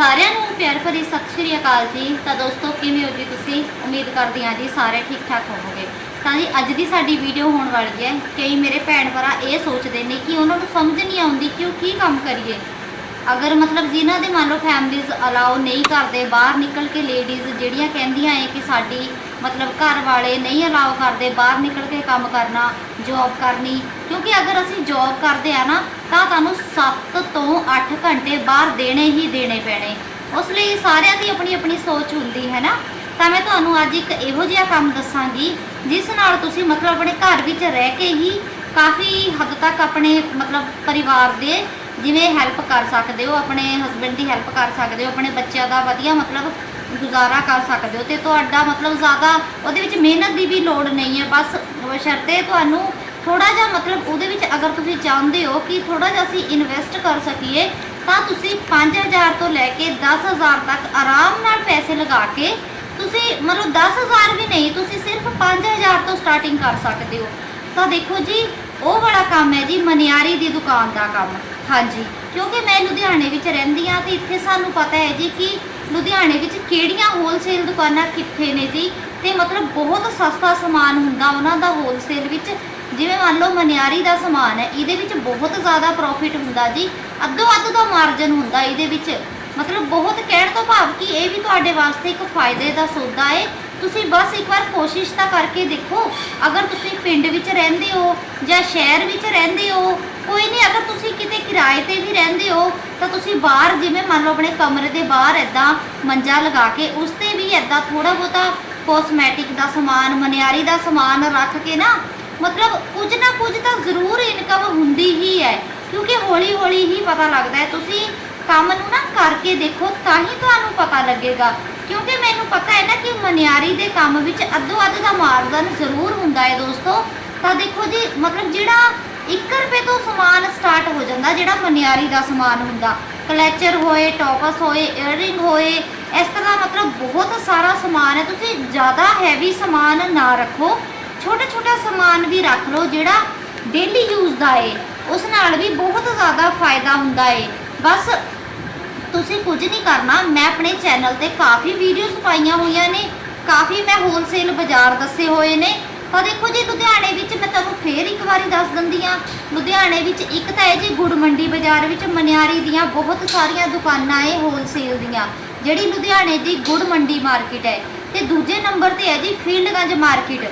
ਸਾਰਿਆਂ ਨੂੰ ਪਿਆਰ ਭਰੀ ਸਤਿ ਸ਼੍ਰੀ ਅਕਾਲ ਜੀ। ਤਾਂ ਦੋਸਤੋ, ਕਿਵੇਂ ਹੋ ਜੀ ਤੁਸੀਂ? ਉਮੀਦ ਕਰਦੀ ਹਾਂ ਜੀ ਸਾਰੇ ਠੀਕ ਠਾਕ ਹੋਵੋਗੇ। ਤਾਂ ਜੀ, ਅੱਜ ਦੀ ਸਾਡੀ ਵੀਡੀਓ ਹੋਣ ਵਾਲੀ ਹੈ ਕਈ ਮੇਰੇ ਭੈਣ ਭਰਾ ਇਹ ਸੋਚਦੇ ਨੇ ਕਿ ਉਹਨਾਂ ਨੂੰ ਸਮਝ ਨਹੀਂ ਆਉਂਦੀ ਕਿ ਉਹ ਕੀ ਕੰਮ ਕਰੀਏ। ਅਗਰ ਮਤਲਬ ਜਿਨ੍ਹਾਂ ਦੇ ਮੰਨ ਲਓ ਫੈਮਲੀਜ਼ ਅਲਾਉ ਨਹੀਂ ਕਰਦੇ, ਬਾਹਰ ਨਿਕਲ ਕੇ ਲੇਡੀਜ਼ ਜਿਹੜੀਆਂ ਕਹਿੰਦੀਆਂ ਏ ਕਿ ਸਾਡੀ ਮਤਲਬ ਘਰ ਵਾਲੇ ਨਹੀਂ ਅਲਾਉ ਕਰਦੇ, ਬਾਹਰ ਨਿਕਲ ਕੇ ਕੰਮ ਕਰਨਾ ਜੌਬ ਕਰਨੀ, ਕਿਉਂਕਿ ਅਗਰ ਅਸੀਂ ਜੌਬ ਕਰਦੇ ਆ ਨਾ, ਤਾਂ ਤੁਹਾਨੂੰ 7 ਤੋਂ 8 ਘੰਟੇ ਬਾਹਰ ਦੇਣੇ ਹੀ ਦੇਣੇ ਪੈਣੇ। ਉਸ ਲਈ ਸਾਰਿਆਂ ਦੀ ਆਪਣੀ ਆਪਣੀ ਸੋਚ ਹੁੰਦੀ ਹੈ ਨਾ। ਤਾਂ ਮੈਂ ਤੁਹਾਨੂੰ ਅੱਜ ਇੱਕ ਇਹੋ ਜਿਹਾ ਕੰਮ ਦੱਸਾਂਗੀ, ਜਿਸ ਨਾਲ ਤੁਸੀਂ ਮਤਲਬ ਆਪਣੇ ਘਰ ਵਿੱਚ ਰਹਿ ਕੇ ਹੀ ਕਾਫੀ ਹੱਦ ਤੱਕ ਆਪਣੇ ਮਤਲਬ ਪਰਿਵਾਰ ਦੇ ਜਿਵੇਂ ਹੈਲਪ ਕਰ ਸਕਦੇ ਹੋ, ਆਪਣੇ ਹਸਬੰਡ ਦੀ ਹੈਲਪ ਕਰ ਸਕਦੇ ਹੋ, ਆਪਣੇ ਬੱਚਿਆਂ ਦਾ ਵਧੀਆ ਮਤਲਬ ਗੁਜ਼ਾਰਾ ਕਰ ਸਕਦੇ ਹੋ ਤੇ ਤੁਹਾਡਾ ਮਤਲਬ ਜ਼ਿਆਦਾ ਉਹਦੇ ਵਿੱਚ ਮਿਹਨਤ ਦੀ ਵੀ ਲੋੜ ਨਹੀਂ ਹੈ। ਬਸ ਬਸ਼ਰਤੇ ਤੁਹਾਨੂੰ ਥੋੜਾ ਜਿਹਾ ਮਤਲਬ ਉਹਦੇ ਵਿੱਚ ਅਗਰ ਤੁਸੀਂ ਚਾਹੁੰਦੇ ਹੋ ਕਿ ਥੋੜਾ ਜਿਹਾ ਅਸੀਂ ਇਨਵੈਸਟ ਕਰ ਸਕੀਏ, ਤਾਂ ਤੁਸੀਂ 5000 ਤੋਂ ਲੈ ਕੇ 10000 ਤੱਕ ਆਰਾਮ ਨਾਲ ਪੈਸੇ ਲਗਾ ਕੇ ਤੁਸੀਂ ਮਤਲਬ 10000 ਵੀ ਨਹੀਂ, ਤੁਸੀਂ ਸਿਰਫ 5000 ਤੋਂ ਸਟਾਰਟਿੰਗ ਕਰ ਸਕਦੇ ਹੋ। ਤਾਂ ਦੇਖੋ ਜੀ, ਉਹ ਵਾਲਾ ਕੰਮ ਹੈ ਜੀ ਮਨਿਆਰੀ ਦੀ ਦੁਕਾਨ ਦਾ ਕੰਮ। ਹਾਂਜੀ। ਕਿਉਂਕਿ ਮੈਂ ਲੁਧਿਆਣੇ ਵਿੱਚ ਰਹਿੰਦੀ ਆ ਤੇ ਇੱਥੇ ਸਾਨੂੰ ਪਤਾ ਹੈ ਜੀ ਕਿ ਲੁਧਿਆਣੇ ਵਿੱਚ ਕਿਹੜੀਆਂ ਹੋਲਸੇਲ ਦੁਕਾਨਾਂ ਕਿੱਥੇ ਨੇ ਜੀ? ਤੇ ਮਤਲਬ ਬਹੁਤ ਸਸਤਾ ਸਮਾਨ ਹੁੰਦਾ ਉਹਨਾਂ ਦਾ ਹੋਲਸੇਲ ਵਿੱਚ। ਜਿਵੇਂ ਮੰਨ ਲਓ ਮਨਿਆਰੀ ਦਾ ਸਮਾਨ ਹੈ, ਇਹਦੇ ਵਿੱਚ ਬਹੁਤ ਜ਼ਿਆਦਾ ਪ੍ਰੋਫਿਟ ਹੁੰਦਾ ਜੀ। ਅੱਧੋ ਅੱਧ ਦਾ ਮਾਰਜਨ ਹੁੰਦਾ ਇਹਦੇ ਵਿੱਚ। ਮਤਲਬ ਬਹੁਤ ਕਹਿਣ ਤੋਂ ਭਾਵ ਕਿ ਇਹ ਵੀ ਤੁਹਾਡੇ ਵਾਸਤੇ ਇੱਕ ਫਾਇਦੇ ਦਾ ਸੌਦਾ ਹੈ ਤੁਸੀਂ ਬਸ ਇੱਕ ਵਾਰ ਕੋਸ਼ਿਸ਼ ਤਾਂ ਕਰਕੇ ਦੇਖੋ, ਅਗਰ ਤੁਸੀਂ ਪਿੰਡ ਵਿੱਚ ਰਹਿੰਦੇ ਹੋ ਜਾਂ ਸ਼ਹਿਰ ਵਿੱਚ ਰਹਿੰਦੇ ਹੋ, ਕੋਈ ਨਹੀਂ, ਅਗਰ ਤੁਸੀਂ ਕਿਤੇ ਕਿਰਾਏ ਤੇ ਵੀ ਰਹਿੰਦੇ ਹੋ, ਤਾਂ ਤੁਸੀਂ ਬਾਹਰ ਜਿਵੇਂ ਮੰਨ ਲਓ ਆਪਣੇ ਕਮਰੇ ਦੇ ਬਾਹਰ ਐਦਾਂ ਮੰਜਾ ਲਗਾ ਕੇ ਉਸ ਤੇ ਵੀ ਐਦਾਂ ਥੋੜਾ ਬਹੁਤਾ ਕੋਸਮੈਟਿਕ ਦਾ ਸਮਾਨ, ਮਨਿਆਰੀ ਦਾ ਸਮਾਨ ਰੱਖ ਕੇ ਨਾ, ਮਤਲਬ ਕੁਝ ਨਾ ਕੁਝ ਤਾਂ ਜ਼ਰੂਰ ਇਨਕਮ ਹੁੰਦੀ ਹੀ ਹੈ, ਕਿਉਂਕਿ ਹੌਲੀ ਹੌਲੀ ਹੀ ਪਤਾ ਲੱਗਦਾ ਹੈ। ਤੁਸੀਂ ਕੰਮ ਨੂੰ ਨਾ ਕਰਕੇ ਦੇਖੋ, ਤਾਂ ਹੀ ਤੁਹਾਨੂੰ ਪਤਾ ਲੱਗੇਗਾ ਕਿਉਂਕਿ ਮੈਨੂੰ ਪਤਾ ਹੈ ਨਾ ਕਿ ਮਨਿਆਰੀ ਦੇ ਕੰਮ ਵਿੱਚ ਅੱਧੋ ਅੱਧ ਦਾ ਮਾਰਜਨ ਜ਼ਰੂਰ ਹੁੰਦਾ ਹੈ ਦੋਸਤੋ। ਤਾਂ ਦੇਖੋ ਜੀ, ਮਤਲਬ ਜਿਹੜਾ 1 ਰੁਪਏ ਤੋਂ ਸਮਾਨ ਸਟਾਰਟ ਹੋ ਜਾਂਦਾ, ਜਿਹੜਾ ਮਨਿਆਰੀ ਦਾ ਸਮਾਨ ਹੁੰਦਾ, ਕਲੈਚਰ ਹੋਏ, ਟੌਪਸ ਹੋਏ ਇਅਰਿੰਗ ਹੋਏ, ਇਸ ਤਰ੍ਹਾਂ ਮਤਲਬ ਬਹੁਤ ਸਾਰਾ ਸਮਾਨ ਹੈ। ਤੁਸੀਂ ਜ਼ਿਆਦਾ ਹੈਵੀ ਸਮਾਨ ਨਾ ਰੱਖੋ। ਛੋਟਾ ਛੋਟਾ ਸਮਾਨ ਵੀ ਰੱਖ ਲਓ, ਜਿਹੜਾ ਡੇਲੀ ਯੂਜ਼ ਦਾ ਏ। ਉਸ ਨਾਲ ਵੀ ਬਹੁਤ ਜ਼ਿਆਦਾ ਫਾਇਦਾ ਹੁੰਦਾ ਏ। ਬਸ ਤੁਸੀਂ ਕੁਝ ਨਹੀਂ ਕਰਨਾ। ਮੈਂ ਆਪਣੇ ਚੈਨਲ ਤੇ ਕਾਫੀ ਵੀਡੀਓਜ਼ ਪਾਈਆਂ ਹੋਈਆਂ ਨੇ। ਕਾਫੀ ਮੈਂ ਹੋਲਸੇਲ ਬਾਜ਼ਾਰ ਦੱਸੇ ਹੋਏ ਨੇ। ਤਾਂ ਦੇਖੋ ਜੀ, ਲੁਧਿਆਣੇ ਵਿੱਚ ਮੈਂ ਤੁਹਾਨੂੰ ਫੇਰ ਇੱਕ ਵਾਰੀ ਦੱਸ ਦਿੰਦੀ ਆ ਲੁਧਿਆਣੇ ਵਿੱਚ ਇੱਕ ਤਾਂ ਹੈ ਜੀ ਗੁੜ ਮੰਡੀ ਬਾਜ਼ਾਰ ਵਿੱਚ ਮਨਿਆਰੀ ਦੀਆਂ ਬਹੁਤ ਸਾਰੀਆਂ ਦੁਕਾਨਾਂ ਏ ਹੋਲਸੇਲ ਦੀਆਂ, ਜਿਹੜੀ ਲੁਧਿਆਣੇ ਦੀ ਗੁੜ ਮੰਡੀ ਮਾਰਕੀਟ ਹੈ। ਤੇ ਦੂਜੇ ਨੰਬਰ ਤੇ ਹੈ ਜੀ ਫੀਲਡਗੰਜ ਮਾਰਕੀਟ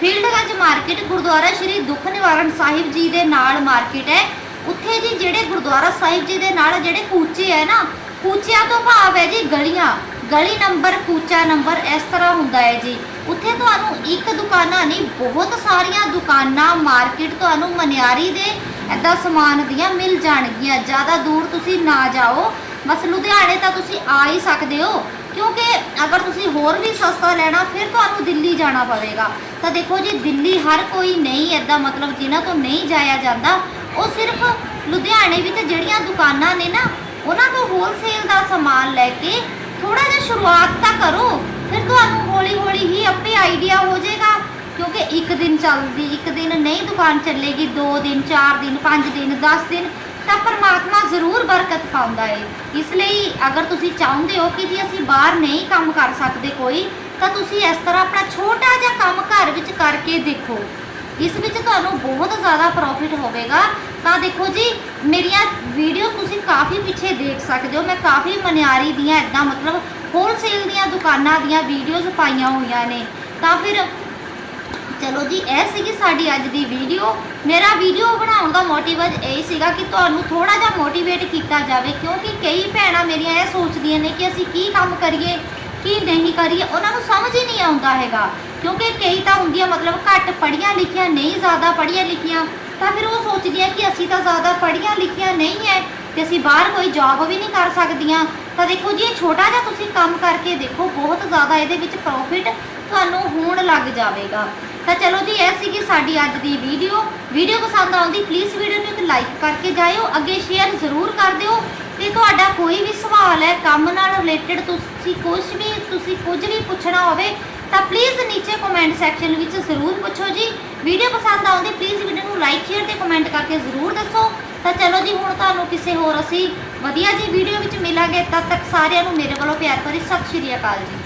ਫੀਲਡਗੰਜ ਮਾਰਕੀਟ ਗੁਰਦੁਆਰਾ ਸ਼੍ਰੀ ਦੁੱਖ ਨਿਵਾਰਨ ਸਾਹਿਬ ਜੀ ਦੇ ਨਾਲ ਮਾਰਕੀਟ ਹੈ। ਉੱਥੇ ਜੀ ਜਿਹੜੇ ਗੁਰਦੁਆਰਾ ਸਾਹਿਬ ਜੀ ਦੇ ਨਾਲ ਜਿਹੜੇ ਕੂਚੇ ਹੈ ਨਾ, ਕੂਚਿਆਂ ਤੋਂ ਭਾਵ ਹੈ ਜੀ ਗਲੀਆਂ। ਗਲੀ ਨੰਬਰ, ਕੂਚਾ ਨੰਬਰ ਇਸ ਤਰ੍ਹਾਂ ਹੁੰਦਾ ਹੈ ਜੀ। ਉੱਥੇ ਤੁਹਾਨੂੰ ਇੱਕ ਦੁਕਾਨਾਂ ਨਹੀਂ, ਬਹੁਤ ਸਾਰੀਆਂ ਦੁਕਾਨਾਂ ਮਾਰਕੀਟ ਤੁਹਾਨੂੰ ਮਨਿਆਰੀ ਦੇ ਐਦਾਂ ਸਮਾਨ ਦੀਆਂ ਮਿਲ ਜਾਣਗੀਆਂ। ਜ਼ਿਆਦਾ ਦੂਰ ਤੁਸੀਂ ਨਾ ਜਾਓ। ਬਸ ਲੁਧਿਆਣੇ ਤਾਂ ਤੁਸੀਂ ਆ ਹੀ ਸਕਦੇ ਹੋ। ਕਿਉਂਕਿ ਅਗਰ ਤੁਸੀਂ ਹੋਰ ਵੀ ਸਸਤਾ ਲੈਣਾ, ਫਿਰ ਤੁਹਾਨੂੰ ਦਿੱਲੀ ਜਾਣਾ ਪਵੇਗਾ। ਤਾਂ ਦੇਖੋ ਜੀ, ਦਿੱਲੀ ਹਰ ਕੋਈ ਨਹੀਂ ਐਦਾਂ ਮਤਲਬ ਜਿਨ੍ਹਾਂ ਤੋਂ ਨਹੀਂ ਜਾਇਆ ਜਾਂਦਾ ਉਹ ਸਿਰਫ ਲੁਧਿਆਣੇ ਵਿੱਚ ਜਿਹੜੀਆਂ ਦੁਕਾਨਾਂ ਨੇ ਨਾ, ਉਹਨਾਂ ਤੋਂ ਹੋਲਸੇਲ ਦਾ ਸਮਾਨ ਲੈ ਕੇ ਥੋੜਾ ਜਿਹਾ ਸ਼ੁਰੂਆਤ ਤਾਂ ਕਰੋ, ਫਿਰ ਤੁਹਾਨੂੰ ਹੌਲੀ ਹੌਲੀ ਹੀ ਆਪੇ ਆਈਡੀਆ ਹੋ ਜਾਏਗਾ। ਕਿਉਂਕਿ ਇੱਕ ਦਿਨ ਚੱਲਦੀ, ਇੱਕ ਦਿਨ ਨਹੀਂ ਦੁਕਾਨ ਚੱਲੇਗੀ 2 ਦਿਨ 4 ਦਿਨ 5 ਦਿਨ 10 ਦਿਨ, ਤਾਂ ਪਰਮਾਤਮਾ ਜ਼ਰੂਰ ਬਰਕਤ ਪਾਉਂਦਾ ਏ। ਇਸ ਲਈ ਅਗਰ ਤੁਸੀਂ ਚਾਹੁੰਦੇ ਹੋ ਕਿ ਜੀ ਅਸੀਂ ਬਾਹਰ ਨਹੀਂ ਕੰਮ ਕਰ ਸਕਦੇ ਕੋਈ, ਤਾਂ ਤੁਸੀਂ ਇਸ ਤਰ੍ਹਾਂ ਆਪਣਾ ਛੋਟਾ ਜਿਹਾ ਕੰਮ ਘਰ ਵਿੱਚ ਕਰਕੇ ਦੇਖੋ। ਇਸ ਵਿੱਚ ਤੁਹਾਨੂੰ ਬਹੁਤ ਜ਼ਿਆਦਾ ਪ੍ਰੋਫਿਟ ਹੋਵੇਗਾ, ਤਾਂ ਦੇਖੋ ਜੀ, ਮੇਰੀਆਂ ਵੀਡੀਓਜ਼ ਤੁਸੀਂ ਕਾਫੀ ਪਿੱਛੇ ਦੇਖ ਸਕਦੇ ਹੋ। ਮੈਂ ਕਾਫੀ ਮਨਿਆਰੀ ਦੀਆਂ ਇਦਾਂ ਮਤਲਬ ਹੋਲਸੇਲ ਦੀਆਂ ਦੁਕਾਨਾਂ ਦੀਆਂ ਵੀਡੀਓਜ਼ ਪਾਈਆਂ ਹੋਈਆਂ ਨੇ। ਤਾਂ ਫਿਰ ਚਲੋ ਜੀ, ਇਹ ਸੀਗੀ ਸਾਡੀ ਅੱਜ ਦੀ ਵੀਡੀਓ ਮੇਰਾ ਵੀਡੀਓ ਬਣਾਉਣ ਦਾ ਮੋਟਿਵ ਇਹ ਸੀਗਾ ਕਿ ਤੁਹਾਨੂੰ ਥੋੜਾ ਜਿਹਾ ਮੋਟੀਵੇਟ ਕੀਤਾ ਜਾਵੇ, ਕਿਉਂਕਿ ਕਈ ਭੈਣਾਂ ਮੇਰੀਆਂ ਇਹ ਸੋਚਦੀਆਂ ਨੇ ਕਿ ਅਸੀਂ ਕੀ ਕੰਮ ਕਰੀਏ, ਕੀ ਨਹੀਂ ਕਰੀਏ, ਉਹਨਾਂ ਨੂੰ ਸਮਝ ਹੀ ਨਹੀਂ ਆਉਂਦਾ ਹੈਗਾ। ਕਿਉਂਕਿ ਕਈ ਤਾਂ ਹੁੰਦੀਆਂ ਮਤਲਬ ਘੱਟ ਪੜ੍ਹੀਆਂ ਲਿਖੀਆਂ, ਨਹੀਂ ਜ਼ਿਆਦਾ ਪੜ੍ਹੀਆਂ ਲਿਖੀਆਂ, ਤਾਂ ਫਿਰ ਉਹ ਸੋਚਦੀਆਂ ਕਿ ਅਸੀਂ ਤਾਂ ਜ਼ਿਆਦਾ ਪੜ੍ਹੀਆਂ ਲਿਖੀਆਂ ਨਹੀਂ ਹੈ ਤੇ ਅਸੀਂ ਬਾਹਰ ਕੋਈ ਜੌਬ ਵੀ ਨਹੀਂ ਕਰ ਸਕਦੀਆਂ। ਤਾਂ ਦੇਖੋ ਜੀ, ਇਹ ਛੋਟਾ ਜਿਹਾ ਤੁਸੀਂ ਕੰਮ ਕਰਕੇ ਦੇਖੋ, ਬਹੁਤ ਜ਼ਿਆਦਾ ਇਹਦੇ ਵਿੱਚ ਪ੍ਰੋਫਿਟ ਤੁਹਾਨੂੰ ਹੋਣ ਲੱਗ ਜਾਵੇਗਾ। ਤਾਂ ਚਲੋ ਜੀ, ਇਹ ਸੀਗੀ ਸਾਡੀ ਅੱਜ ਦੀ ਵੀਡੀਓ ਵੀਡੀਓ ਪਸੰਦ ਆਉਂਦੀ ਪਲੀਜ਼ ਵੀਡੀਓ ਨੂੰ ਇੱਕ ਲਾਈਕ ਕਰਕੇ ਜਾਇਓ, ਅੱਗੇ ਸ਼ੇਅਰ ਜ਼ਰੂਰ ਕਰ ਦਿਓ। ਤੇ ਤੁਹਾਡਾ ਕੋਈ ਵੀ ਸਵਾਲ ਹੈ, ਕੰਮ ਨਾਲ ਰਿਲੇਟਡ ਤੁਸੀਂ ਕੁਝ ਵੀ, ਤੁਸੀਂ ਕੁਝ ਵੀ ਪੁੱਛਣਾ ਹੋਵੇ ਤਾਂ ਪਲੀਜ਼ ਨੀਚੇ ਕਮੈਂਟ ਸੈਕਸ਼ਨ ਵਿੱਚ ਜ਼ਰੂਰ ਪੁੱਛੋ ਜੀ। ਵੀਡੀਓ ਪਸੰਦ ਆਉਂਦੀ ਪਲੀਜ਼ ਵੀਡੀਓ ਨੂੰ ਲਾਈਕ ਸ਼ੇਅਰ ਤੇ ਕਮੈਂਟ ਕਰਕੇ ਜ਼ਰੂਰ ਦੱਸੋ। ਤਾਂ ਚਲੋ ਜੀ, ਹੁਣ ਤੁਹਾਨੂੰ ਕਿਸੇ ਹੋਰ ਅਸੀਂ ਵਧੀਆ ਜੀ ਵੀਡੀਓ ਵਿੱਚ ਮਿਲਾਂਗੇ। ਤਦ ਤੱਕ ਸਾਰਿਆਂ ਨੂੰ ਮੇਰੇ ਵੱਲੋਂ ਪਿਆਰ ਭਰੀ ਸਤਿ ਸ਼੍ਰੀ ਅਕਾਲ ਜੀ।